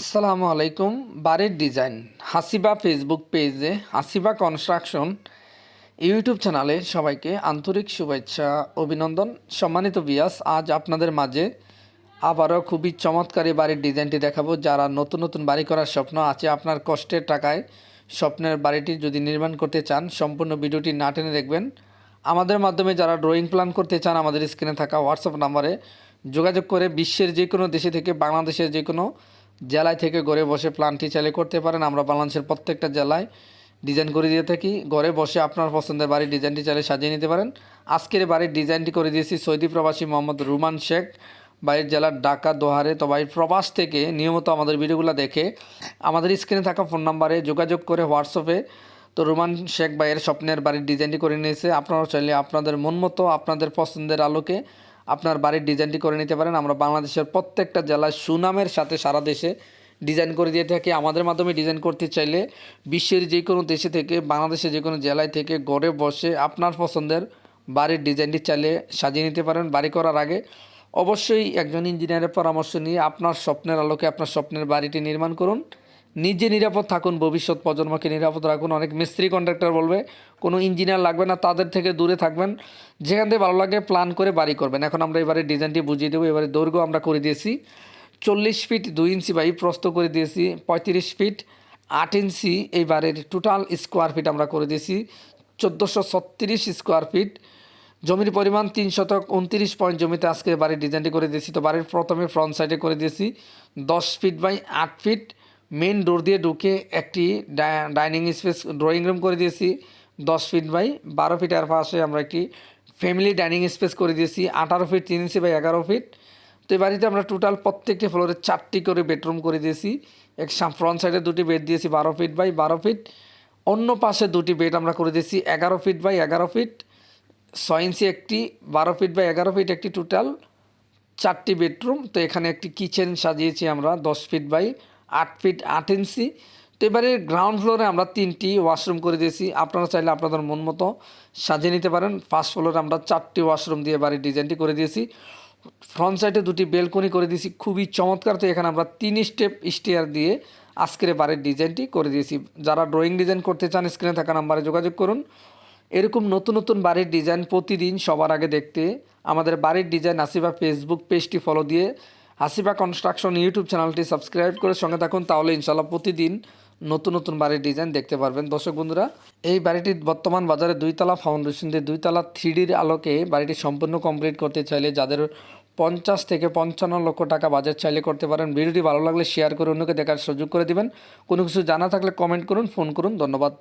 আসসালামু আলাইকুম। বাড়ির ডিজাইন। হাসিবা ফেসবুক পেজে হাসিবা কনস্ট্রাকশন ইউটিউব চ্যানেলে সবাইকে আন্তরিক শুভেচ্ছা, অভিনন্দন। সম্মানিত বিয়াস আজ আপনাদের মাঝে আবারও খুবই চমৎকারী বাড়ির ডিজাইনটি দেখাবো। যারা নতুন নতুন বাড়ি করার স্বপ্ন আছে, আপনার কষ্টের টাকায় স্বপ্নের বাড়িটি যদি নির্মাণ করতে চান, সম্পূর্ণ ভিডিওটি না টেনে দেখবেন। আমাদের মাধ্যমে যারা ড্রয়িং প্ল্যান করতে চান, আমাদের স্ক্রিনে থাকা হোয়াটসঅ্যাপ নাম্বারে যোগাযোগ করে বিশ্বের যে কোনো দেশে থেকে, বাংলাদেশের যে কোনো জেলায় থেকে ঘরে বসে প্ল্যানটি চাইলে করতে পারেন। আমরা বাংলাদেশের প্রত্যেকটা জেলায় ডিজাইন করে দিয়ে থাকি। ঘরে বসে আপনার পছন্দের বাড়ির ডিজাইনটি চাইলে সাজিয়ে নিতে পারেন। আজকের বাড়ির ডিজাইনটি করে দিয়েছি সৌদি প্রবাসী মোহাম্মদ রুমান শেখ। বাইরের জেলার ঢাকা, দোহারে, তো বাইরের প্রবাস থেকে নিয়মিত আমাদের ভিডিওগুলো দেখে আমাদের স্ক্রিনে থাকা ফোন নাম্বারে যোগাযোগ করে হোয়াটসঅ্যাপে তো রুমান শেখ ভাইয়ের স্বপ্নের বাড়ির ডিজাইনটি করে নিয়েছে। আপনারা চাইলে আপনাদের মন মতো আপনাদের পছন্দের আলোকে আপনার বাড়ির ডিজাইনটি করে নিতে পারেন। আমরা বাংলাদেশের প্রত্যেকটা জেলায় সুনামের সাথে সারা দেশে ডিজাইন করে দিয়ে থাকি। আমাদের মাধ্যমে ডিজাইন করতে চাইলে বিশ্বের যে কোনো দেশে থেকে, বাংলাদেশের যে কোনো জেলায় থেকে ঘরে বসে আপনার পছন্দের বাড়ির ডিজাইনটি চাইলে সাজিয়ে নিতে পারেন। বাড়ি করার আগে অবশ্যই একজন ইঞ্জিনিয়ারের পরামর্শ নিয়ে আপনার স্বপ্নের আলোকে আপনার স্বপ্নের বাড়িটি নির্মাণ করুন। নিজে নিরাপদ থাকুন, ভবিষ্যৎ প্রজন্মকে নিরাপদ রাখুন। অনেক মিস্ত্রি কন্ট্রাক্টর বলবে, কোনো ইঞ্জিনিয়ার লাগবে না, তাদের থেকে দূরে থাকবেন। যেখান থেকে ভালো লাগে প্ল্যান করে বাড়ি করবেন। এখন আমরা এবারে ডিজাইনটি বুঝিয়ে দেবো। এবারে দৈর্ঘ্য আমরা করে দিয়েছি চল্লিশ ফিট দুই ইঞ্চি বাই প্রস্ত করে দিয়েছি পঁয়ত্রিশ ফিট আট ইঞ্চি এই বাড়ির টোটাল স্কোয়ার ফিট আমরা করে দিয়েছি চোদ্দোশো ছত্রিশ স্কোয়ার ফিট জমির পরিমাণ তিন শতক উনত্রিশ পয়েন্ট জমিতে আজকে বাড়ির ডিজাইনটি করে দিয়েছি। তো বাড়ির প্রথমে ফ্রন্ট সাইডে করে দিয়েছি দশ ফিট বাই আট ফিট মেন ডোর দিয়ে ঢুকে একটি ডাইনিং স্পেস ড্রয়িং রুম করে দিয়েছি, দশ ফিট বাই বারো ফিট আর পাশে আমরা একটি ফ্যামিলি ডাইনিং স্পেস করে দিয়েছি, আঠারো ফিট তিন ইঞ্চি বাই এগারো ফিট তো এই বাড়িতে আমরা টোটাল প্রত্যেকটি ফ্লোরে চারটি করে বেডরুম করে দিয়েছি। এক ফ্রন্ট সাইডে দুটি বেড দিয়েছি, বারো ফিট বাই বারো ফিট অন্য পাশে দুটি বেড আমরা করে দিয়েছি, এগারো ফিট বাই এগারো ফিট ছয় ইঞ্চি একটি, বারো ফিট বাই এগারো ফিট একটি টোটাল চারটি বেডরুম তো এখানে একটি কিচেন সাজিয়েছি আমরা, দশ ফিট বাই আট ফিট আট ইঞ্চি। তো এবারে গ্রাউন্ড ফ্লোরে আমরা তিনটি ওয়াশরুম করে দিয়েছি। আপনারা চাইলে আপনাদের মন মতো সাজিয়ে নিতে পারেন। ফার্স্ট ফ্লোরে আমরা চারটি ওয়াশরুম দিয়ে বাড়ির ডিজাইনটি করে দিয়েছি। ফ্রন্ট সাইডে দুটি বেলকনি করে দিয়েছি। খুবই চমৎকার। তো এখানে আমরা তিন স্টেপ স্টেয়ার দিয়ে আজকের বাড়ির ডিজাইনটি করে দিয়েছি। যারা ড্রয়িং ডিজাইন করতে চান স্ক্রিনে থাকা নাম্বারে যোগাযোগ করুন। এরকম নতুন নতুন বাড়ির ডিজাইন প্রতিদিন সবার আগে দেখতে আমাদের বাড়ির ডিজাইন আসিবা ফেসবুক পেজটি ফলো দিয়ে হাসিবা কনস্ট্রাকশন ইউটিউব চ্যানেলটি সাবস্ক্রাইব করে সঙ্গে থাকুন, তাহলে ইনশাল্লাহ প্রতিদিন নতুন নতুন বাড়ির ডিজাইন দেখতে পারবেন। দর্শক বন্ধুরা, এই বাড়িটি বর্তমান বাজারে দুইতলা ফাউন্ডেশন দিয়ে দুইতলা, থ্রিডির আলোকে বাড়িটি সম্পূর্ণ কমপ্লিট করতে চাইলে যাদের পঞ্চাশ থেকে পঞ্চান্ন লক্ষ টাকা বাজেট চাইলে করতে পারেন। ভিডিওটি ভালো লাগলে শেয়ার করে অন্যকে দেখার সুযোগ করে দিবেন। কোনো কিছু জানা থাকলে কমেন্ট করুন ফোন করুন। ধন্যবাদ।